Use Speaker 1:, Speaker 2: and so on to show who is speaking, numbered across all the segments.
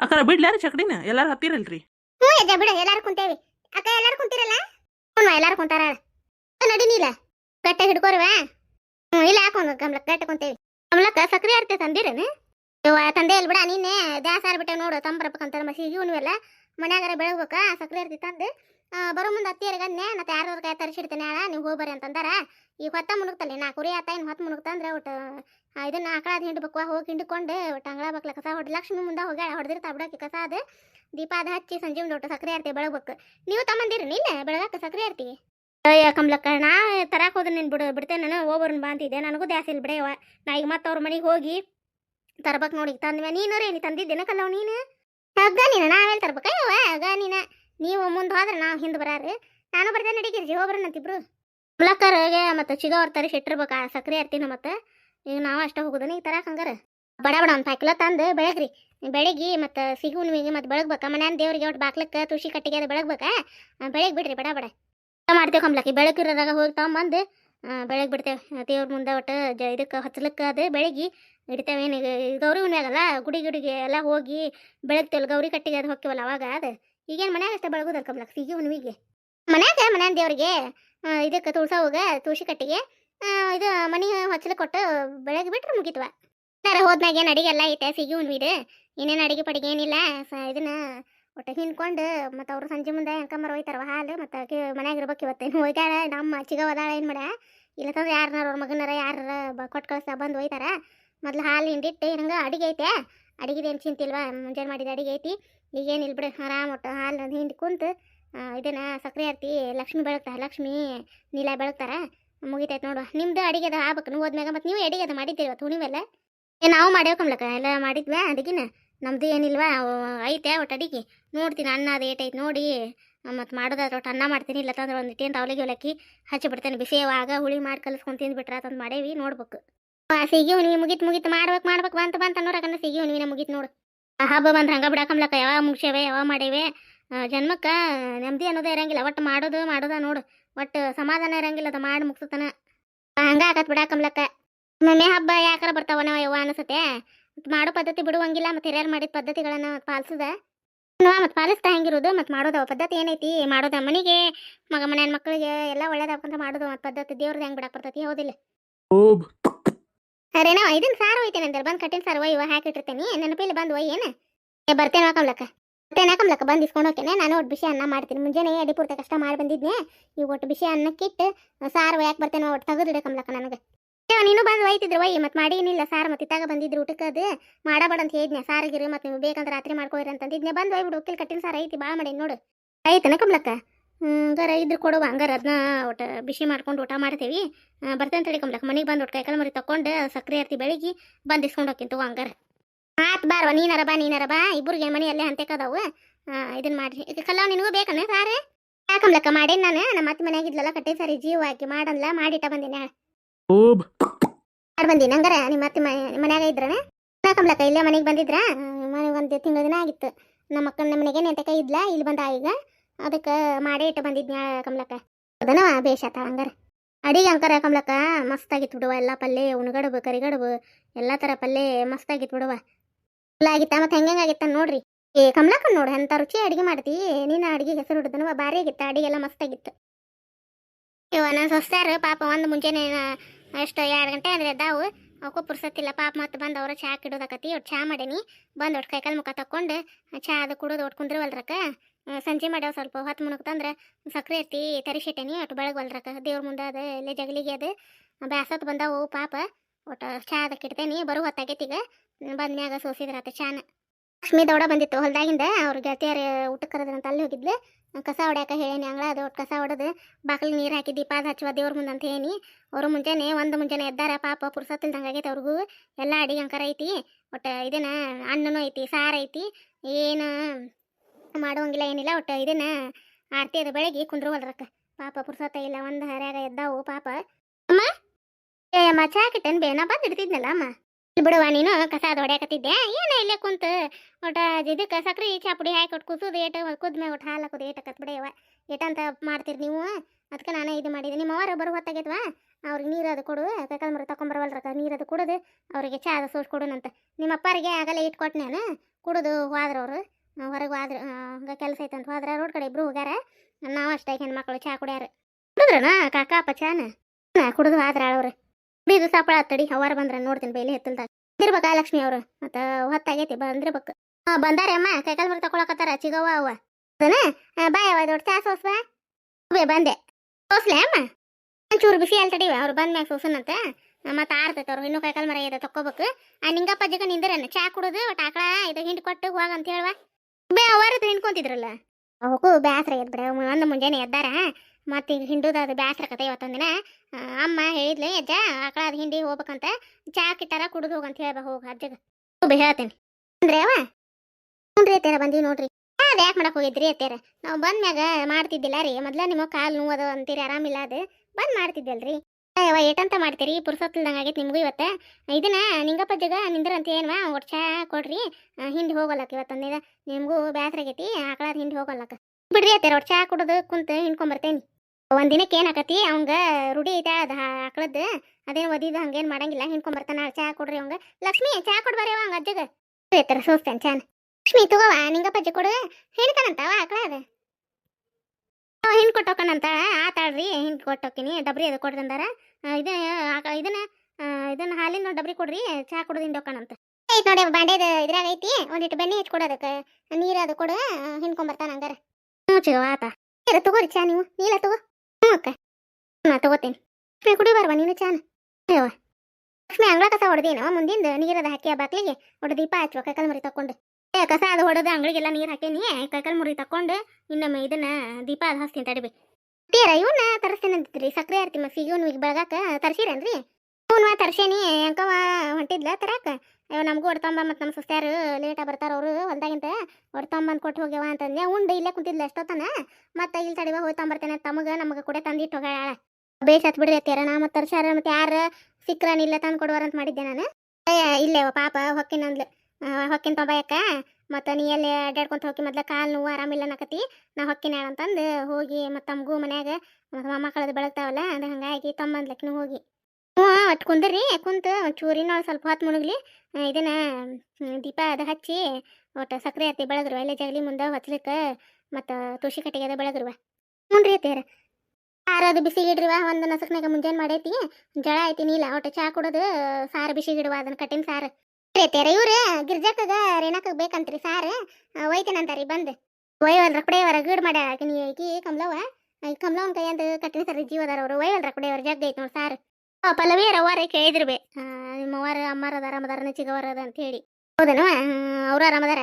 Speaker 1: ಅಕ್ಕಾರ ಬಿಡ್ಲಾರ ಚಕಡಿನ? ಎಲ್ಲಾರು ಹತ್ತಿರಲ್ರಿ.
Speaker 2: ಹ್ಞೂ ಯಜ್ಜ ಬಿಡ, ಎಲ್ಲಾರು ಕುಂತೇವಿ. ಅಕ್ಕ, ಎಲ್ಲಾರು ಕುಂತಿರಲ್ಲ? ಹ್ಞೂ, ಎಲ್ಲಾರು ಕುಂತಾರ. ನಡಿನಿಲ್ಲ ಗಟ್ಟ ಹಿಡ್ಕೋರ್ವ. ಹ್ಞೂ, ಇಲ್ಲ ಹಾಕೊಂಡು ಗಮ್ಲಕ್ ಕಟ್ಟೆ ಕುಂತೇವಿ. ಗಮ್ಲಕ್ಕ, ಸಕ್ರಿ ಆರ್ತೆ ತಂದಿರೇನು? ಇವ ತಂದೆ ಇಲ್ಲ ಬಿಡ ನೀನೆ ದ್ಯಾಸಾರ ಬಿಟ್ಟೆ ನೋಡು ತಂಬರ್ಬೇಕಂತ ಮಸಿಗೆ ಇವನ್ನೆಲ್ಲ ಮನ್ಯಾಗಾರ ಬೆಳಗ್ಬೇಕ, ಸಕ್ರೆ ಆರ್ತಿ ತಂದು. ಬರೋ ಮುಂದೆ ಅತ್ತಿಯರಿಗೆ ಅಂದೆ ಮತ್ತೆ ಯಾರು ಕೈ ತರಿಸಿಡ್ತೇನೆ ಹೇಳ, ನೀವು ಹೋಗ್ಬರಿ ಅಂತಂದಾರ. ಈಗ ಹೊತ್ತ ಮುಣುಗ್ತಲ್ಲ ನಾ ಕುರಿ ಆತ ಇನ್ನು ಹೊತ್ತು ಮುಣುಗ್ತಂದ್ರೆ ಒಟ್ಟು ಇದನ್ನ ಆಕಳದ ಹಿಂಡ್ಬೇಕು ಹೋಗಿ ಹಿಂಡ್ಕೊಂಡು ಒಟ್ಟು ಅಂಗಳ ಬಕ್ಲ ಕಸ ಹೊಡ್, ಲಕ್ಷ್ಮಿ ಮುಂದೆ ಹೋಗ್ಯಾಳ, ಹೊಡೆದಿರ್ತಾ ಬಿಡೋಕೆ ಕಸ ಅದು ದೀಪ ಅದು ಹಚ್ಚಿ ಸಂಜೆ ಮುಂದೆ ಒಟ್ಟು ಸಕ್ರೆ ಆರ್ತಿ ಬೆಳಗ್ಬೇಕು. ನೀವು ತಮ್ಮಂದಿರಿ ನಿಲ್ಲ ಬೆಳಗಾಕ ಸಕ್ರೆ ಆರ್ತಿ? ಅಯ್ಯ ಕಮ್ಲಕ್ಕ, ನಾ ತರಕ್ ಹೋದ್ರೆ ನೀನು ಬಿಡು, ಬಿಡ್ತೇನೆ ನಾನು ಓಬರ್ನ ಬಾ ಅಂತಿದ್ದೆ, ನನಗೂ ದ್ಯಾಸ ಇಲ್ಲ ಬಿಡೆಯವ ನಾ ಈಗ ಮತ್ತೆ ಅವ್ರ ಮನೆಗೆ ಹೋಗಿ ತರ್ಬೇಕು ನೋಡಿ ತಂದ್ವೆ ನೀನು ರೀ, ನೀ ತಂದಿದ್ದೇನ ಕಲ್ಲವ್ ನೀನು? ಹಗ್ಗ ನೀನು, ನಾವೇ ತರ್ಬೇಕ ಯವ್ವ, ಹಗ್ಗ ನೀನ? ನೀವು ಮುಂದೆ ಹೋದ್ರೆ ನಾವು ಹಿಂದೆ ಬರಾರಿ. ನಾನು ಬರ್ತೇನೆ ನಡೀರಿ ಜೀವ ಬರೋಣ ಅಂತಿಬ್ರು ಕಮ್ಲಕ್ಕರಿಗೆ ಮತ್ತು ಚಿಗವ್ರ ತರಿಸಿ ಇಟ್ಟಿರ್ಬೇಕು, ಆ ಸಕ್ರೆ ಇರ್ತೀನಿ ಮತ್ತು. ಈಗ ನಾವು ಅಷ್ಟೇ ಹೋಗುದನ ಈಗ ತರಕ ಹಂಗಾರ. ಬಡ ಬಡ ಒಂದು ಕಿಲೋ ತಂದು ಬೆಳಗ್ರಿ. ಬೆಳಗ್ಗೆ ಮತ್ತು ಸಿಗು ನಿಮಗೆ ಮತ್ತೆ ಬೆಳಗ್ಬೇಕ. ಮನ್ಯಾನ ದೇವ್ರಿಗೆ ಒಟ್ಟು ಬಾಕ್ಲಕ್ಕೆ ತುಳಸಿ ಕಟ್ಟಿಗೆ ಅದು ಬೆಳಗ್ಬೇಕ. ಬೆಳಗ್ಗೆ ಬಿಡ್ರಿ ಬಡ ಬಡ. ಮಾಡ್ತೇವೆ ಕಂಬ್ಲಕ್ಕಿ ಬೆಳಕಿರೋದಾಗ ಹೋಗಿ ತೊಗೊಂಬಂದು ಬೆಳಗ್ಗೆ ಬಿಡ್ತೇವೆ. ದೇವ್ರ ಮುಂದೆ ಒಟ್ಟು ಜ ಇದಕ್ಕೆ ಹಚ್ಚಲಕ್ಕೆ ಅದು ಬೆಳಗ್ಗೆ ಇಡ್ತೇವೆ. ಏನು ಗೌರಿ ಹುಣ್ಣಿಮೆಗಲ್ಲ ಗುಡಿ ಗುಡಿಗೆ ಎಲ್ಲ ಹೋಗಿ ಬೆಳಗ್ತೇವಲ್ಲ ಗೌರಿ ಕಟ್ಟಿಗೆ ಅದು ಹೋಗ್ತೇವಲ್ಲ ಅವಾಗ ಅದು. ಈಗೇನು ಮನ್ಯಾಗ ಅಷ್ಟೇ ಬೆಳಗುದಲ್ಲ ಕಂಬ್ಲಕ್ ಸಿಗಿ ಹುಣ್ಣಿಮೆಗೆ ಮನ್ಯಾಗ, ಮನ್ಯಾನ ದೇವ್ರಿಗೆ ಇದಕ್ಕೆ ತುಳಸ ಹೋಗ, ತುಳಸಿ ಕಟ್ಟಿಗೆ ಇದು ಮನೆ ಹೊಚ್ಚಲು ಕೊಟ್ಟು ಬೆಳಗ್ಗೆ ಬಿಟ್ರೆ ಮುಗಿತ್ವ. ಯಾರ ಹೋದ್ಮ್ಯಾಗ ಏನು ಅಡಿಗೆ ಎಲ್ಲ ಐತೆ, ಸಿಗಿ ಹುಣ್ವಿದು ಏನೇನು ಅಡಿಗೆ ಪಡಿಗೆ ಏನಿಲ್ಲ, ಸ, ಇದನ್ನ ಒಟ್ಟು ಹಿಂಡ್ಕೊಂಡು ಮತ್ತು ಅವ್ರು ಸಂಜೆ ಮುಂದೆ ಅಂಕಮ್ಮರು ಹೋಯ್ತಾರವ, ಹಾಲು ಮತ್ತು ಮನ್ಯಾಗ ಇರ್ಬೇಕು ಇವತ್ತೇನು ಹೋಗ್ಯಾಳ, ನಮ್ಮ ಚಿಗವದಾಳ ಏನು ಮಾಡ ಇಲ್ಲ ತಂದ್ರೆ ಯಾರನ್ನಾರ ಅವ್ರ ಮಗನಾರ ಯಾರ ಕೊಟ್ಟು ಕಳಿಸ್ತಾ ಬಂದು ಒಯ್ತಾರ ಮೊದ್ಲು ಹಾಲು ಹಿಂಡಿಟ್ಟು ಹಿಂಗೆ ಅಡಿಗೆ ಐತೆ. ಅಡಿಗೆದೇನು ಚಿಂತಿಲ್ವಾ ಮುಂಜಾನೆ ಮಾಡಿದ ಅಡಿಗೆ ಐತಿ. ಈಗೇನಿಲ್ಲ ಬಿಡು ಆರಾಮ ಒಟ್ಟು ಹಾಲು ಹಿಂಡಿ ಕುಂತು ಇದನ್ನು ಸಕ್ಕರೆ ಆರ್ತಿ ಲಕ್ಷ್ಮಿ ಬೆಳಗ್ತಾರೆ. ಲಕ್ಷ್ಮಿ ನೀಲ ಬೆಳಗ್ತಾರೆ. ಮುಗಿತೈತೆ ನೋಡು ನಿಮ್ದು ಅಡಿಗೆ ಅದು ಆಗ್ಬೇಕು ನೀವು ಹೋದ್ಮ್ಯಾಗ ಮತ್ತು ನೀವು ಅದು ಮಾಡಿದ್ದೀರಿ ಇವತ್ತು, ಹುಣಿವೆಲ್ಲ? ಏ, ನಾವು ಮಾಡ್ಯಾವ ಕಮ್ಲಕ್ಕ. ಎಲ್ಲ ಮಾಡಿದ್ವಾ ಅಡಿಗೆನ. ನಮ್ಮದು ಏನಿಲ್ವಾ ಐತೆ ಒಟ್ಟು ಅಡಿಗೆ. ನೋಡ್ತೀನಿ, ಅನ್ನ ಅದು ಏಟೈತೆ ನೋಡಿ. ಮತ್ತು ಮಾಡೋದಾದ್ರೆ ಒಟ್ಟು ಅನ್ನ ಮಾಡ್ತೀನಿ. ಇಲ್ಲ ತಂದ್ರೆ ಒಂದು ಇಟ್ಟೇನು ಅವಲಿಗೆ ಅವಲಕ್ಕಿ ಹಚ್ಚಿಬಿಡ್ತೇನೆ ಬಿಡ್ತೇನೆ. ಬಿಸಿಯವಾಗ ಹುಳಿ ಮಾಡಿ ಕಲಿಸ್ಕೊಂಡು ತಿಂದ್ಬಿಟ್ರೆ ತಂದು ಮಾಡೇವಿ. ನೋಡ್ಬೇಕು. ಸಿಗಿ ಹುಣ್ಣಿಮೆ ಮುಗಿತ್ ಮುಗಿತ್ ಮಾಡ್ಬೇಕು ಮಾಡ್ಬೇಕು ಬಂತ ಬಂತ ಯಾಕಂದ್ರೆ ಸಿಗಿ ಹುಣ್ಣಿಮೆನ ಮುಗಿತ್ ನೋಡು. ಹಬ್ಬ ಬಂದ್ರೆ ಹಂಗ ಬಿಡಾಕಂಬ್ಲಕ್ಕ ಯಾವಾಗ ಮುಗಿಸೇವೆ ಯಾವಾಗ ಮಾಡೇವೆ. ಜನ್ಮಕ್ಕೆ ನೆಮ್ಮದಿ ಅನ್ನೋದೇ ಇರಂಗಿಲ್ಲ, ಒಟ್ಟು ಮಾಡೋದು ಮಾಡೋದ ನೋಡು. ಒಟ್ಟು ಸಮಾಧಾನ ಇರಂಗಿಲ್ಲ, ಅದು ಮಾಡಿ ಮುಗಿಸ್ತಾನ. ಹಂಗ ಆಗತ್ ಬಿಡಾಕಂಬ್ಲಕ್ಕ ಮನೆ ಹಬ್ಬ ಯಾಕಾರ ಬರ್ತಾವನವ ಯವ್ವ ಅನಿಸುತ್ತೆ. ಮಾಡೋ ಪದ್ಧತಿ ಬಿಡುವಂಗಿಲ್ಲ, ಮತ್ತೆ ಹಿರಿಯರು ಮಾಡಿದ ಪದ್ಧತಿಗಳನ್ನ ಪಾಲಿಸದ. ಮತ್ತು ಪಾಲಿಸ್ತಾ ಹೆಂಗಿರೋದು, ಮತ್ತು ಮಾಡೋದು ಪದ್ಧತಿ ಏನೈತಿ, ಮಾಡೋದ ಮನೆಗೆ ಮಗ ಮನೆಯ ಮಕ್ಕಳಿಗೆ ಎಲ್ಲ ಒಳ್ಳೇದಾಗ್ಕೊಂತ ಮಾಡೋದು ಮತ್ತು ಪದ್ಧತಿ. ದೇವ್ರದ್ದು ಹೆಂಗ್ ಬಿಡಕ್ ಬರ್ತೈತಿ, ಹೌದಿಲ್ಲ. ಅರೇನೋ, ಇದನ್ ಸಾರು ಒಯ್ತೇನೆ ಅಂದ್ರೆ, ಬಂದು ಕಟ್ಟಿನ ಸಾರು ಒಯ್ಯುವ ಹಾಕಿಟ್ಟಿರ್ತೇನೆ. ನೆನಪಿಲ್ಲ ಬಂದು ಒಯ್, ಏನು? ಏ, ಬರ್ತೇನೆ ಕಮ್ಲಕ್ಕ ಬರ್ತೇನೆ ಕಮ್ಲಕ್ಕ ಬಂದು ಇಸ್ಕೊಂಡು ಹೋಗ್ತೇನೆ. ನಾನು ಒಟ್ಟು ಬಿಸಿ ಅನ್ನ ಮಾಡ್ತೀನಿ. ಮುಂಜಾನೆ ಅಡಿ ಪೂರ್ತಿ ಕಷ್ಟ ಮಾಡಿ ಬಂದಿದ್ನೆ. ಈಗ ಒಟ್ಟು ಬಿಸಿ ಅನ್ನಕ್ಕಿಟ್ಟು ಸಾರು ಒಯ್ಯಾಕೆ ಬರ್ತೇನೆ ಒಟ್ಟು ಇಡ ಕಮ್ಲಕ್ಕ ನನಗೆ. ನೀನು ಬಂದು ಒಯ್ತಿದ್ರು ಒಯ್, ಮತ್ತೆ ಮಾಡಿ ಏನಿಲ್ಲ, ಸಾರು ಮತ್ತೆ ಇತ್ತಾಗ ಬಂದಿದ್ರು ಊಟಕ್ಕೆ ಅದು. ಮಾಡಬೇಡ ಅಂತ ಹೇಳಿದ್ನೆ ಸಾರಿಗಿರಿ ಮತ್ತೆ ನೀವು ಬೇಕಂದ್ರೆ ರಾತ್ರಿ ಮಾಡ್ಕೊಯ್ರಿ ಅಂತಂದಿದ್ನೆ. ಬಂದು ಒಯ್ಬಿಡು ಉಕ್ಕಿಲ್ ಕಟ್ಟಿನ ಸಾರು ಐತಿ ಭಾಳ ಮಾಡಿ ನೋಡು. ಐತನ ಕಮ್ಲಕ್ಕ ಹಂಗಾರ ಇದ್ರ ಕೊಡುವ ಹಂಗಾರ ಅದನ್ನ ಊಟ ಬಿಸಿ ಮಾಡ್ಕೊಂಡು ಊಟ ಮಾಡ್ತೇವಿ. ಬರ್ತೇನೆ ತಡಿ ಕಮ್ಲಕ್ಕ ಮನೆಗೆ ಬಂದು ಒಟ್ಟು ಕೈಕಾಲು ಮರಿ ತಕೊಂಡು ಸಕ್ಕರೆ ಆರ್ತಿ ಬೆಳಿಗ್ಗೆ ಬಂದು ಇಸ್ಕೊಂಡು ಹೋಗ್ತೀನಿ ತಗೋ ಹಂಗಾರ. ಆತ್ ಬಾರ್ವ ನೀನಾರ ಬಾ ನೀನಾರ ಬಾ ಇಬ್ಬರಿಗೆ ಮನೆಯಲ್ಲೇ ಅಲ್ಲೇ ಹಂತೆಕದಾವು ಇದನ್ನ ಮಾಡ್ರಿ. ಈಗ ಕಲ್ಲ ನಿನಗೂ ಬೇಕನ್ನ ಸಾರೆ ಯಾಕಮ್ಲಕ್ಕ ಮಾಡೇನ್ ನಾನು? ನಮ್ಮ ಅತ್ತೆ ಮನೆಯಾಗಿದ್ಲಲ್ಲ ಕಟ್ಟೆ ಸಾರಿ ಜೀವ ಹಾಕಿ ಮಾಡಲ್ಲ ಮಾಡಿಟ್ಟ ಬಂದಿನ
Speaker 1: ಬಂದಿನ
Speaker 2: ಮಾಡಿ ಬಂದಿ ಹಂಗಾರ ನಿಮ್ಮ ಅತ್ತೆ ಮನ್ಯಾಗ ಇದ್ರನ? ಕಮ್ಲಕ್ಕ ಇಲ್ಲೇ ಮನೆಗೆ ಬಂದಿದ್ರ? ಮನೆ ಒಂದು ತಿಂಗಳ ದಿನ ಆಗಿತ್ತು. ನಮ್ಮ ಅಕ್ಕನ ಮನೆಗೆ ನೆಂಟಕ ಇದ್ಲ? ಇಲ್ಲಿ ಬಂದ ಈಗ? ಅದಕ್ಕೆ ಮಾಡೇ ಇಟ್ಟು ಬಂದಿದ್ನ್ಯಾ ಕಮ್ಲಕ್ಕ? ಅದನ ಬೇಷ ಆತ ಹಂಗಾರ. ಅಡಿಗೆ ಅಂಕರ ಕಮ್ಲಕ್ಕ ಮಸ್ತಾಗಿತ್ತು ಬಿಡುವ. ಎಲ್ಲ ಪಲ್ಲೆ ಉಣ್ಗಡಬು ಕರಿಗಡಬು ಎಲ್ಲ ಥರ ಪಲ್ಯ ಮಸ್ತಾಗಿತ್ತು ಬಿಡುವ. ಎಲ್ಲ ಆಗಿತ್ತ ಮತ್ತೆ ಹೆಂಗಾಗಿತ್ತ ನೋಡ್ರಿ. ಏ ಕಮಲಕ್ಕ ನೋಡು ಎಂಥ ರುಚಿ ಅಡಿಗೆ ಮಾಡ್ತಿ. ನೀನು ಅಡಿಗೆ ಹೆಸರು ಹಿಡಿದನವ ಭಾರಿ ಆಗಿತ್ತು ಅಡಿಗೆ ಎಲ್ಲ ಮಸ್ತಾಗಿತ್ತು. ಇವ ನನ್ನ ಸೊಸ್ತಾರ ಪಾಪ ಒಂದು ಮುಂಜಾನೆ ಎಷ್ಟು ಎರಡು ಗಂಟೆ ಅಂದ್ರೆ ಎದ್ದಾವು. ಅವಕ್ಕೂ ಪುರ್ಸತ್ತಿಲ್ಲ ಪಾಪ ಮತ್ತೆ ಬಂದು ಅವ್ರ ಚಹಾ ಕಿಡೋದಕ್ಕತಿ ಒಟ್ಟು ಚಹಾ ಮಾಡೇನಿ. ಬಂದು ಒಟ್ಟು ಕೈಕಾಲು ಮುಖ ತಕ್ಕೊಂಡು ಚಹಾ ಅದು ಕುಡಿದು ಒಟ್ಟು ಆ, ಸಂಜೆ ಮಾಡ್ಯಾವ ಸ್ವಲ್ಪ ಹೊತ್ತು ಮುಣಕ್ತಂದ್ರೆ ಸಕ್ಕರೆ ಇರ್ತಿ ತರಿಸಿಟ್ಟೇನಿ ಒಟ್ಟು ಬೆಳಗ್ವಲ್ರಕ್ಕ ದೇವ್ರ ಮುಂದೆ ಅದು, ಇಲ್ಲೇ ಜಗಲಿಗೆ ಅದು. ಬ್ಯಾಸತ್ ಬಂದಾವು ಪಾಪ. ಒಟ್ಟು ಚಾ ಅದಕ್ಕೆ ಬರು ಬರೋ ಹೊತ್ತಾಗೈತಿ ಈಗ. ಬಂದ್ಮ್ಯಾಗ ಸೋಸಿದ್ರಾತ ಚಾನ. ಲಕ್ಷ್ಮಿ ದೌಡ ಬಂದಿತ್ತು ಹೊಲ್ದಾಗಿಂದ, ಅವ್ರ ಗೆಳತಿಯರು ಊಟಕ್ಕೆ ಕರೆದ್ರಂತ ಅಲ್ಲಿ ಹೋಗಿದ್ಲು. ಕಸ ಹೊಡ್ಯಾಕ ಹೇಳೇನಿ ಅಂಗಳ ಅದು, ಒಟ್ಟು ಕಸ ಹೊಡೆದು ಬಾಗಿಲು ನೀರು ಹಾಕಿ ದೀಪ ಅದು ಹಚ್ಚುವ ದೇವ್ರ ಮುಂದೆ ಅಂತ ಹೇಳಿ ಅವರು ಮುಂಜಾನೆ, ಒಂದು ಮುಂಜಾನೆ ಎದ್ದಾರ, ಪಾಪ ಪುರ್ಸತ್ತಿಲ್ದಂಗೆ ಆಗೈತೆ ಅವ್ರಿಗೂ. ಎಲ್ಲ ಅಡಿಗೆ ಅಂಕರ ಐತಿ. ಒಟ್ಟು ಇದನ್ನ ಅನ್ನನೂ ಐತಿ, ಸಾರು ಐತಿ. ಏನು ಮಾಡುವಂಗಿಲ್ಲ, ಏನಿಲ್ಲ. ಒಟ್ಟು ಇದನ್ನ ಆರತಿ ಅದು ಬೆಳಗ್ಗೆ ಕುಂದ್ರವಲ್ರಕ್ಕ ಪಾಪ ಪುರ್ಸತ್ತ ಇಲ್ಲ, ಒಂದು ಹರ್ಯಾಗ ಎದ್ದಾವು ಪಾಪ. ಅಮ್ಮ, ಏ, ಅಮ್ಮ, ಚಾ ಕಿಟ್ಟನ್ ಬೇನ ಬಂದು ಇಡ್ತಿದ್ನಲ್ಲ ಅಮ್ಮ. ಬಿಡುವ, ನೀನು ಕಸ ಅದು ಏನ ಇಲ್ಲೇ ಕುಂತು ಒಟ್ಟ ಇದಕ್ಕೆ ಸಕ್ರೆ ಚಾ ಪುಡಿ ಹಾಕಿ ಕೊಟ್ಟು ಕುಸುದು ಏಟ ಕುದ್ಮೆ ಒಟ್ಟು ಹಾಲು ಹಾಕೋದು ಏಟ ಕತ್ ಬಿಡೆಯವ ಏಟಂತ ಮಾಡ್ತೀರಿ ನೀವು. ಅದಕ್ಕೆ ನಾನೇ ಇದು ಮಾಡಿದೆ. ನಿಮ್ಮ ಅವರ ಬರೋ ಹೊತ್ತಾಗೈತವಾ? ಅವ್ರಿಗೆ ನೀರು ಅದು ಕೊಡು, ಕೈಕಾಲು ಮರ ತಗೊಂಬರವಲ್ರಕ್ಕ ನೀರು ಅದು ಕುಡಿದು, ಅವರಿಗೆ ಚಾ ಅದು ಸೋಸ್ ಕೊಡುನಂತ. ನಿಮ್ಮ ಅಪ್ಪರಿಗೆ ಆಗಲೇ ಇಟ್ಕೊಟ್ಟು ನಾನು. ಕುಡಿದು ಹೋದ್ರವ್ರು. ಹೊರಗೆ ಹೋದ್ರ ಹಂಗೆ ಕೆಲಸ ಐತಂತ ಹೋದ್ರ ರೋಡ್ ಕಡೆ ಇಬ್ರು ಹೋಗ್ಯಾರ. ನಾವು ಅಷ್ಟೇ ಹೆಣ್ಮಕ್ಳು ಚಾ ಕುಡಿಯಾರ. ಕುಡಿದ್ರನ ಕಾಕ ಚಾನ ಕುಡಿದು ಹೋದ್ರ ಅವ್ರು ಬೀದು ಸಾಪಳ ತಡಿ ಅವಾರ ಬಂದ್ರ ನೋಡ್ತೀನಿ ಬೇಲಿ ಎತ್ತಲ್ದಾಗ. ಬಂದಿರ್ಬೇಕ ಲಕ್ಷ್ಮಿ ಅವರು, ಮತ್ತು ಹೊತ್ತಾಗೈತಿ, ಬಂದಿರ್ಬೇಕು. ಹಾಂ, ಬಂದಾರೆ ಅಮ್ಮ, ಕೈಕಾಲು ಮರ ತಗೊಳಕತ್ತಾರ ಚಿಗವ್ವ, ಅವ್ವ. ಅದನ? ಬಾಯ್ ದೊಡ್ಡ ಚಾ ಸೋಸ್ ಬಾ, ಬಂದೆ. ಸೋಸ್ಲೆ ಅಮ್ಮ? ಒಂಚೂರು ಬಿಸಿ ಅಲ್ಲಿ ತಡಿವ, ಅವ್ರು ಬಂದ ಮ್ಯಾಗ ಸೋಸನಂತ. ಮತ್ತೆ ಆರ್ತೈತೆ ಅವ್ರು, ಇನ್ನೂ ಕೈಕಾಲು ಮರ ಇದೆ, ತಕ್ಕೋಬೇಕು. ಆ, ನಿಂಗಪ್ಪ ಜಗ ನಿಂದಿರನ, ಚಾ ಕುಡಿದು ಒಟ್ಟು ಆಕಳ ಇದು ಹಿಂಡಿ ಕೊಟ್ಟು ಹೋಗ ಅಂತ ಹೇಳುವ. ಬೇ, ಅವರ ಹಿಂಡ್ಕೊಂತಿದ್ರಲ್ಲ? ಅವಕ್ಕೂ ಬ್ಯಾಸ್ರ ಎದ್ ಬಿಡ. ಒಂದು ಮುಂಜಾನೆ ಎದ್ದಾರ. ಮತ್ತೆ ಈಗ ಅದು ಬ್ಯಾಸ್ರ ಕತೆ ಇವತ್ತೊಂದಿನ ಅಮ್ಮ ಹೇಳಿದ್ಲೆ ಅಜ್ಜ ಆಕಳ ಅದು ಹಿಂಡಿ ಹೋಗ್ಬೇಕಂತ. ಚಾ ಕಿಟ್ಟಾರ ಕುಡಿದು ಹೋಗಂತ ಹೇಳ್ಬ ಹೋಗ, ಅಜ್ಜಗ. ಬೇ, ಹೇಳ್ತೇನೆ. ಅಂದ್ರೆ ಅವ? ಹ್ಞೂ ಅತ್ಯಾರ ಬಂದೀವಿ ನೋಡ್ರಿ. ಅದು ಯಾಕೆ ಮಾಡಕ್ ಹೋಗಿದ್ರಿ ಅತ್ತೇರ? ನಾವು ಬಂದ್ಮ್ಯಾಗ ಮಾಡ್ತಿದ್ದಿಲ್ಲ ರೀ. ಮೊದ್ಲ ನಿಮ್ಮ ಕಾಲು ನೋವದು ಅಂತೀರಿ, ಆರಾಮಿಲ್ಲ ಅದು. ಬಂದ್ ಮಾಡ್ತಿದ್ದಲ್ರಿ. ಅಯ್ಯವ ಏಟಂತ ಮಾಡ್ತೀರಿ ಪುರ್ಸೊತ್ತಿಲ್ದಂಗೆ ಆಗೈತೆ ನಿಮಗೂ ಇವತ್ತು. ಇದನ್ನ ನಿಂಗಪ್ಪ ಜಗ ನಿಂದ್ರಂತ ಏನ್ವಾ ಚಾ ಕೊಡ್ರಿ. ಹಿಂದೆ ಹೋಗಲ್ಲಕ್ಕ ಇವತ್ತೊಂದಿನ ನಿಮಗೂ ಬೇಸರ ಆಗೈತಿ ಆಕಳದ ಹಿಂಡಿ ಹೋಗಲ್ಲಕ್ಕ ಬಿಡ್ರಿ ಅತ್ತೆ ಒಟ್ಟು ಚಾ ಕುಡಿದು, ಕುಂತ ಹಿಂಡ್ಕೊಂಬರ್ತೇನಿ ಒಂದಿನಕ್ಕೆ ಏನಾಕತಿ ಅವಂಗ ರೂಢಿ ಐತೆ, ಅದು ಆಕಳದ್ದು ಅದೇನು ಒದಿದ ಹಂಗೇನು ಮಾಡಂಗಿಲ್ಲ ಹಿಂಡ್ಕೊಂಬರ್ತಾನ ಚಾ ಕೊಡ್ರಿ ಅವಂಗ. ಲಕ್ಷ್ಮಿ, ಚಾ ಕೊಡ್ಬಾರಿ ಅವಂಗ ಅಜ್ಜಗ. ಅತ್ಯಾರ ಸೋಸ್ತೇನೆ ಚಾನ್. ಲಕ್ಷ್ಮಿ, ತಗೋವ, ನಿಂಗಪ್ಪ ಕೊಡು. ಹೇಳ್ತಾನಂತವ ಆಕಳ ಅದ ಅವ ಹಿಂಡ್ ಕೊಟ್ಟೋಕಿನಿ ಡಬ್ರಿ ಅದು ಅಂದಾರ. ಇದು ಇದನ್ನ ಇದನ್ನ ಹಾಲಿನ ಡಬ್ರಿ ಕೊಡ್ರಿ, ಚಾ ಕುಡ್ದು ಹಿಂಡೋಕಣಂತ ಐತ್ ನೋಡಿ ಬಾಂಡೆದ ಇದ್ರಾಗ ಐತಿ ಒಂದಿಟ್ಟು ಬೆಣ್ಣೆ ಹಚ್ಚಿ ಕೊಡೋದಕ್ಕೆ, ನೀರು ಅದು ಕೊಡು, ಹಿಂಡ್ಕೊಂಬರ್ತಾನ ಹಂಗಾರ. ಹ್ಞೂ ಚಿಗವ ಆತ. ಇರ ತಗೋರಿ ಚಾ ನೀವು, ನೀಲ ತಗೋ. ಹ್ಞೂ ಅಕ್ಕ. ನಾ ತಗೋತೀನಿ. ಕುಡಿ ಬರ್ವ ನೀನು ಚಾನ. ಅಯ್ಯವ ಲಕ್ಷ್ಮಿ ಅಂಗಳ ಕಸ ಹೊಡೆದೇನೋ, ಮುಂದಿಂದ ನೀರದ ಹಾಕಿ ಬಾಕ್ಲಿಗೆ ಒಡ ದೀಪ ಹಚ್ಚುವ ಕೈಕಲ್ ಮರಿ ತಕೊಂಡು ಕಸ ಅದು ಹೊಡೆದು, ಅಂಗಳಿಗೆಲ್ಲ ನೀರು ಹಾಕೇನಿ, ಕೈಕಲ್ ಮುರಿ ತಕೊಂಡು ಇನ್ನೊಮ್ಮೆ ಇದನ್ನ ದೀಪ ಅದು ಹಚ್ತೀನಿ ತಡಿಬಿ. ತೀರ ಇವನ್ನ ತರಿಸ್ತೇನೆ ಅಂತಿದ್ರಿ. ಸಕ್ರೆ ಆರ್ತಿ ಮಸಿ ಇವನ್ ಈಗ ಬೆಳಗಾಕ ತರಿಸಿರೇನ್ರಿ? ಇವನ್ವ ತರಿಸೇನಿ ಅಂಕವ ಹೊಂಟಿದ್ಲ ತರಾಕ ಅಯ್ಯೋ, ನಮಗೂ ಹೊಡ್ತಂಬ ಮತ್ತು ನಮ್ಮ ಸುಸ್ತ್ಯಾರು ಲೇಟಾಗಿ ಬರ್ತಾರ ಅವರು ಹೊಲ್ದಾಗಿಂತ ಹೊಡ್ತಂಬಂದು ಕೊಟ್ಟು ಹೋಗ್ಯವ ಅಂತಂದೆ ಉಂಡು ಇಲ್ಲೇ ಕುಂತಿದ್ಲ ಎಷ್ಟೊತ್ತನ? ಮತ್ತೆ ಇಲ್ಲಿ ತಡಿವ ಹೋಗಿ ತಂಬರ್ತೇನೆ, ತಮಗೆ ನಮಗೆ ಕೂಡ ತಂದಿಟ್ಟು ಹೋಗ್ಯಾಳ. ಬೇಸ್ ಹತ್ ಬಿಡ್ರಿ ನಾ ಮತ್ತೆ ತರ್ಸ್ಯಾರ ಮತ್ತೆ ಯಾರು ಸಿಕ್ರನ್ ಇಲ್ಲ ತಂದು ಕೊಡುವಾರ ಅಂತ ಮಾಡಿದ್ದೆ ನಾನು. ಇಲ್ಲೇವ ಪಾಪ ಹೊಕ್ಕಿನ ಅಂದ್ಲು ಹೊಕ್ಕಿನ ತೊಂಬಯಕ್ಕ ಮತ್ತು ನೀ ಎಲ್ಲಿ ಅಡ್ಡಾಡ್ಕೊಂತ ಹೋಗಿ ಮೊದ್ಲ ಕಾಲು ನೋವು ಆರಾಮಿಲ್ಲ ಅನ್ನಕತಿ ನಾ ಹೊಕ್ಕಿನ ಅಂತಂದು ಹೋಗಿ ಮತ್ತು ತಮಗೂ ಮನ್ಯಾಗ ಮತ್ತು ಮೊಮ್ಮಕ್ಕಳದು ಬೆಳಗ್ತಾವಲ್ಲ, ಅದು ಹಂಗಾಗಿ ತೊಂಬಂದ್ಲಕ್ನು ಹೋಗಿ. ಹ್ಞೂ ಒಟ್ಟು ಕುಂದ್ರಿ, ಕುಂತು ಚೂರಿನ ಸ್ವಲ್ಪ ಹೊತ್ತು ಮುಳುಗ್ಲಿ ಇದನ್ನ ದೀಪ ಅದು ಹಚ್ಚಿ ಒಟ್ಟು ಸಕ್ಕರೆ ಹತ್ತಿ ಬೆಳಗ್ರುವ ಎಲ್ಲ ಜಗಲಿ ಮುಂದೆ ಹಚ್ಲಿಕ್ಕೆ ಮತ್ತು ತುಳಸಿ ಕಟ್ಟಿಗೆ ಅದು ಬೆಳಗ್ರುವ ಹ್ಞೂ ರೀ ಅತ್ಯಾರ ಸಾರು ಅದು ಬಿಸಿಗಿಡ್ರಿವ ಒಂದು ನಸಕ್ನಾಗ ಮುಂಜಾನೆ ಮಾಡೈತಿ, ಜಳ ಐತಿ ನೀಲ, ಒಟ್ಟು ಚಾ ಕುಡೋದು ಸಾರು ಬಿಸಿಗಿಡುವ ಅದನ್ನ ಕಟ್ಟಿನ ಸಾರು. ಅತ್ಯಾರ ಇವ್ರು ಗಿರ್ಜಕ್ಕಗ ರೇನಾಕ ಬೇಕಂತ್ರಿ ಸಾರ್. ಒಯ್ತೇನಂತಾರಿ ಬಂದು. ಒಯ್ವಲ್ ರಕಡೆಯವರ ಗೀಡ್ ಮಾಡಿ ನೀ ಈಕಿ ಕಮಲವ್ವ. ಈ ಕಮಲವನ್ ಕೈಯಂದು ಕಟ್ಟಿನ ಸರಿ ಜೀವದಾರ ಅವರು. ಒಯ್ವಲ್ ರಕಡೆಯವ್ರ ಜಗ್ ಐತಿ ನೋಡಿ ಸಾರು. ಪಲ್ಲವಿ ರವಾರ ಕೇಳಿದ್ರು ಬೇ ನಿಮ್ಮ ಅವ್ವಾರ ಅಮ್ಮಾರ ಅದಾರ ಅಮದಾರ ಚಿಗವರ ಅದ ಅಂತ ಹೇಳಿ. ಹೌದನು? ಅವ್ರು ಆರಾಮದಾರ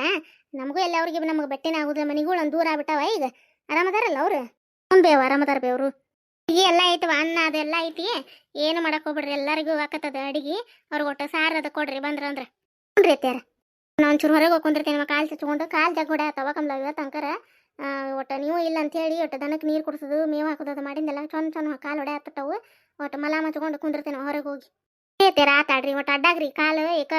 Speaker 2: ನಮಗೂ ಎಲ್ಲ ಅವ್ರಿಗೆ ನಮಗೆ ಬಟ್ಟೆನ ಆಗುದ ಮನಿಗಳು ಒಂದು ದೂರ ಆಗ್ಬಿಟ್ಟಾವ ಈಗ. ಆರಾಮದಾರಲ್ಲ ಅವ್ರು? ಹ್ಞೂ ಬೇವ ಆರಾಮದಾರ ಬೇವ್ರು ಅಡಿಗೆ ಎಲ್ಲ ಐತವ ಅನ್ನ ಅದೆಲ್ಲ ಐತಿ. ಏನು ಮಾಡಕ್ ಹೋಗ್ಬಿಡ್ರಿ, ಎಲ್ಲರಿಗೂ ಆಕತ್ತದ ಅಡಿಗೆ. ಅವ್ರಿಗೆ ಒಟ್ಟು ಸಾರು ಅದ ಕೊಡ್ರಿ ಬಂದ್ರ ಅಂದ್ರ. ಹ್ಞೂ ಅತ್ಯಾರ ನಾನು ಒಂಚೂರು ಹೊರಗೆ ಹೋಗ್ಕೊಂಡಿರ್ತೇನೆ ಕಾಲು ಚಚ್ಕೊಂಡು, ಕಾಲು ಜಗ್ ತವ ಕಮ್ಲ ಇವತ್ತು ಅಂಕರ ಒಟ್ಟು ನೀವು ಇಲ್ಲ ಅಂತ ಹೇಳಿ, ಒಟ್ಟು ದನಕ್ಕೆ ನೀರು ಕುಡಿಸೋದು, ಮೇವು ಹಾಕೋದು, ಅದು ಮಾಡಿಂದೆಲ್ಲ ಚೊನ್ ಚೊನ್ ಕಾಲು ಹೊಡ್ಯಾತವು ಒಟ್ಟು ಮಲ ಮಚ್ಕೊಂಡು ಕುಂದಿರ್ತೇನೆ ಹೊರಗೆ ಹೋಗಿ. ಏತ್ಯಾರ ಆತಾಡ್ರಿ ಒಟ್ಟು ಅಡ್ಡಾಗ್ರಿ, ಕಾಲು ಏಕ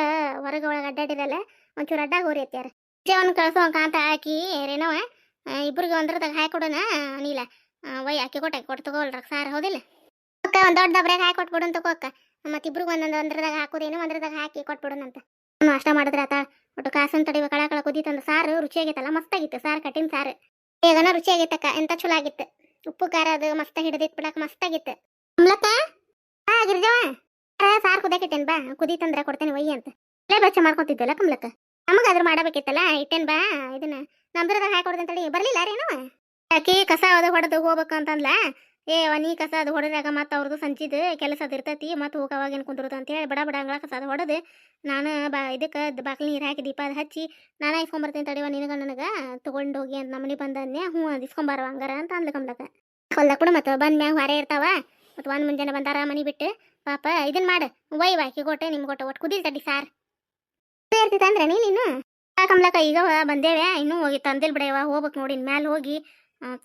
Speaker 2: ಹೊರಗೆ ಒಳಗೆ ಅಡ್ಡಾಡಿರಲ್ಲ, ಒಂಚೂರು ಅಡ್ಡಾಗ ಹೋರಿ ಅತ್ಯಾರ ಜೀವನ ಕಳ್ಸೋ ಕಾಂತ ಹಾಕಿ ರೇನವ ಇಬ್ಬರಿಗೆ ಒಂದ್ರದಾಗ ಹಾಕಿ ಕೊಡೋಣ, ನೀಲ. ವೈ ಹಾಕಿ ಕೊಟ್ಟೆ ಕೊಟ್ಟು ತಗೋಲ್ರ ಸಾರ್, ಹೌದಿಲ್ಲ? ಅಕ್ಕ, ಒಂದು ದೊಡ್ಡ ದಬ್ರಾಗ ಹಾಕಿ ಕೊಟ್ಬಿಡು ಅಂತ ಅಕ್ಕ. ಮತ್ತಿಬ್ರಿಗೆ ಒಂದೊಂದು ಒಂದ್ರದಾಗ ಹಾಕೋದೇನು, ಒಂದ್ರದಾಗ ಹಾಕಿ ಕೊಟ್ಬಿಡೋಣಂತ ನಾನು ಅಷ್ಟ ಮಾಡಿದ್ರೆ ಆತ ಒಟ್ಟು ಕಾಸನ್ ತಡಿಬೇಕು ಕಳ ಕಳ ಕುದೀತಂದ ಸಾರು ರುಚಿಯಾಗಿತ್ತಲ್ಲ ಮಸ್ತಾಗಿತ್ತು ಸಾರು ಕಟ್ಟಿನ ಸಾರು. ಬೇಗನ ರುಚಿಯಾಗಿತ್ತಕ್ಕ ಎಂತ ಚಲೋ ಆಗಿತ್ತು. ಉಪ್ಪು, ಖಾರ ಅದು ಮಸ್ತ ಹಿಡಿದಿತ್ತು ಬಿಡಕ್ ಮಸ್ತಾಗಿತ್ತು. ಅಮ್ಲಕ್ಕ ಹಾ ಗಿರ್ಜವ ಸಾರು ಕುದಕಿಟ್ಟೇನ್ ಬಾ, ಕುದೀತಂದ್ರ ಕೊಡ್ತೇನೆ ಒಯ್ಯಿ ಅಂತ. ಇಲ್ಲೇ ಬೆಚ್ಚ ಮಾಡ್ಕೊತಿದ್ದಲ್ಲ ಕಮ್ಲಕ್ಕ? ಅದ್ರ ಮಾಡಬೇಕಿತ್ತಲ್ಲ, ಇಟ್ಟೇನ್ ಬಾ, ಇದನ್ನ. ನಮ್ದ್ರದಾಗ ಹಾಕಿ ಕೊಡ್ತೇನೆ ತಡಿ ಬರ್ಲಿಲ್ಲ ರೇನು ಆಕಿ ಕಸ ಅದು ಹೊಡೆದು ಹೋಗ್ಬೇಕು ಅಂತಂದ್ಲ? ಏ ನೀ ಕಸ ಅದು ಹೊಡೆದಾಗ ಮತ್ತೆ ಅವ್ರದ್ದು ಸಂಚಿದ ಕೆಲಸ ಅದು ಇರ್ತೈತಿ, ಮತ್ತೆ ಹೋಗಿ ಅವಾಗೇನು ಕುಂದಿರುತ್ತೆ ಅಂತ ಹೇಳಿ ಬಡ ಬಡ ಅಂಗಳ ಕಸ ಅದು ಹೊಡೆದು. ನಾನು ಬಾ, ಇದಕ್ಕೆ ಬಾಕಲಿ ನೀರು ಹಾಕಿ ದೀಪ ಅದು ಹಚ್ಚಿ, ನಾನು ಇಸ್ಕೊಂಬರ್ತೀನಿ ತಡಿವ ನಿನಗ ನನಗೆ, ತೊಗೊಂಡು ಹೋಗಿ ಅಂತ ನಮ್ಮನೆ ಬಂದನ್ನೇ ಹ್ಞೂ ಅದು ಇಸ್ಕೊಂಬಾರ ಹಂಗಾರ ಅಂತ ಅಂದ್ಲ ಕಮ್ಲಕ್ಕ ಹೊಲ್ದಾಗ ಕೂಡ ಮತ್ತೆ ಬಂದ ಮ್ಯಾಗ ಹೊರೆ ಇರ್ತಾವ ಮತ್ತು ಒಂದು ಮುಂಜಾನೆ ಬಂದಾರ ಮನೆ ಬಿಟ್ಟು, ಪಾಪ ಇದನ್ನ ಮಾಡು ವೈ ವಾಕಿ ಕೊಟ್ಟೆ ನಿಮ್ಗೆ ಕೊಟ್ಟೆ ಒಟ್ಟು ಕುದಿಲ್ ತಡಿ ಸಾರ್. ಇರ್ತೈತೆ ಅಂದ್ರೆ ನೀನು ಕಮ್ಲಕ್ಕ ಈಗ ಬಂದೇವೆ, ಇನ್ನೂ ಹೋಗಿ ತಂದಿಲ್ ಬಿಡವ ಹೋಗ್ಬೇಕು ನೋಡಿ ಮ್ಯಾಲೆ ಹೋಗಿ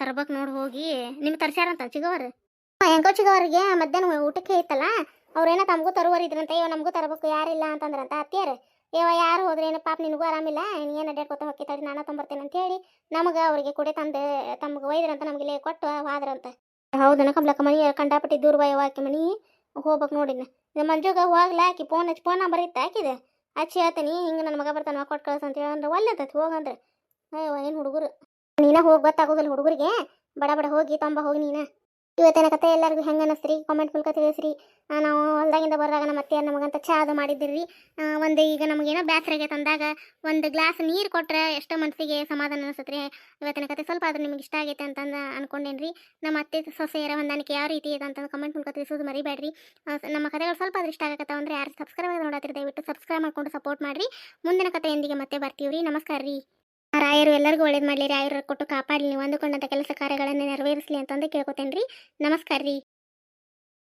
Speaker 2: ತರ್ಬೇಕು ನೋಡಿ ಹೋಗಿ. ನಿಮ್ಗೆ ತರ್ಸ್ಯಾರಂತ ಚಿಗವರು? ಹೆಂಗೋ ಚಿಗವರಿಗೆ ಮಧ್ಯಾಹ್ನ ಊಟಕ್ಕೆ ಇತ್ತಲ್ಲ, ಅವ್ರೇನ ತಮಗೂ ತರುವರಿದ್ರಂತ, ಅಯ್ಯೋ ನಮಗೂ ತರಬೇಕು ಯಾರಿಲ್ಲ ಅಂತಂದ್ರಂತ ಅತ್ತಿಯರು. ಇವ ಯಾರು ಹೋದ್ರೆ ಏನು, ಪಾಪ ನಿನಗೂ ಆರಾಮಿಲ್ಲ ನೀನು ಅಡ್ಡಾಡ್ಕೊತ ಹೋಗಿ ತಡಿ, ನಾನು ತೊಂಬರ್ತೇನೆ ಅಂತ ಹೇಳಿ ನಮಗೆ ಅವ್ರಿಗೆ ಕೊಡೆ ತಂದು, ತಮ್ಗೆ ಒಯ್ದ್ರಂತ ನಮ್ಗೆ ಇಲ್ಲೇ ಕೊಟ್ಟು ಹೋದ್ರಂತ. ಹೌದನ ಕಬ್ಲಕ್ಕ ಮನಿ, ಕಂಡಾಪಟ್ಟಿ ದೂರ ಬಯವ ಆಕಿ ಮನಿ, ಹೋಗ್ಬೇಕು ನೋಡಿನ. ಇದು ಮಂಜುಗ ಹೋಗ್ಲ, ಆಕಿ ಫೋನ್ ಹಚ್ಚಿ, ಫೋನ್ ನಂಬರ್ ಇತ್ತು ಆಕಿದೆ? ಹಚ್ಚಿ ಹೇಳ್ತೀನಿ, ಹಿಂಗೆ ನನ್ನ ಮಗ ಬರ್ತಾನೆ ಕೊಟ್ಟು ಕಳ್ಸ ಅಂತ ಹೇಳಂದ್ರೆ ಒಳ್ಳೆತೈತಿ ಹೋಗಂದ್ರೆ. ಅಯ್ಯೋ, ಏನು ಹುಡುಗರು. ನೀನ ಹೋಗ್ ಗೊತ್ತಾಗೋದಿಲ್ಲ ಹುಡುಗರಿಗೆ. ಬಡ ಬಡ ಹೋಗಿ ತಂಬ ಹೋಗಿ ನೀನ. ಇವತ್ತಿನ ಕತೆ ಎಲ್ಲರಿಗೂ ಹೆಂಗೆ ಅನ್ನಿಸ್ರಿ ಕಾಮೆಂಟ್ ಮೂಲಕ ತಿಳಿಸ್ರಿ. ನಾವು ಹೊಲ್ದಾಗಿಂದ ಬರ್ದಾಗ ನಮ್ಮ ಅತ್ತೆ ನಮಗಂತ ಚಾ ಅದು ಮಾಡಿದ್ದಿರಿ ಒಂದು ಈಗ ನಮಗೇನೋ ಬ್ಯಾಸರಿಗೆ ತಂದಾಗ ಒಂದು ಗ್ಲಾಸ್ ನೀರು ಕೊಟ್ಟರೆ ಎಷ್ಟೋ ಮನಸ್ಸಿಗೆ ಸಮಾಧಾನ ಅನಿಸುತ್ತೆ ಇವತ್ತಿನ ಕತೆ ಸ್ವಲ್ಪ ಆದ್ರೆ ನಿಮ್ಗೆ ಇಷ್ಟ ಆಗೈತೆ ಅಂತಂದು ಅನ್ಕೊಂಡೇನ್ರಿ. ನಮ್ಮ ಅತ್ತೆ ಸೊಸೆಯರ ಹೊಂದಾಣಿಕೆ ಯಾವ ರೀತಿ ಇದೆ ಅಂತಂದು ಕಮೆಂಟ್ ಮೂಲಕ ತಿಳಿಸೋದು ಮರಿಬೇಡ್ರಿ. ನಮ್ಮ ಕಥೆಗಳು ಸ್ವಲ್ಪ ಆದ್ರೆ ಇಷ್ಟ ಆಗತ್ತೆ ಅಂದರೆ ಯಾರು ಸಬ್ಸ್ಕ್ರೈಬ್ ನೋಡತ್ತಿರಿ ದಯವಿಟ್ಟು ಸಬ್ಸ್ಕ್ರೈಬ್ ಮಾಡಿಕೊಂಡು ಸಪೋರ್ಟ್ ಮಾಡಿರಿ. ಮುಂದಿನ ಕಥೆಯೊಂದಿಗೆ ಮತ್ತೆ ಬರ್ತೀವ್ರಿ. ನಮಸ್ಕಾರ ರೀ ರಾಯರು ಎಲ್ಲರಿಗೂ ಒಳ್ಳೇದು ಮಾಡಲಿ. ರಾಯರು ಕೊಟ್ಟು ಕಾಪಾಡಲಿ. ಅಂದುಕೊಂಡಂಥ ಕೆಲಸ ಕಾರ್ಯಗಳನ್ನು ನೆರವೇರಿಸಲಿ ಅಂತಂದು ಕೇಳ್ಕೊತೇನೆ ರೀ ನಮಸ್ಕಾರ ರೀ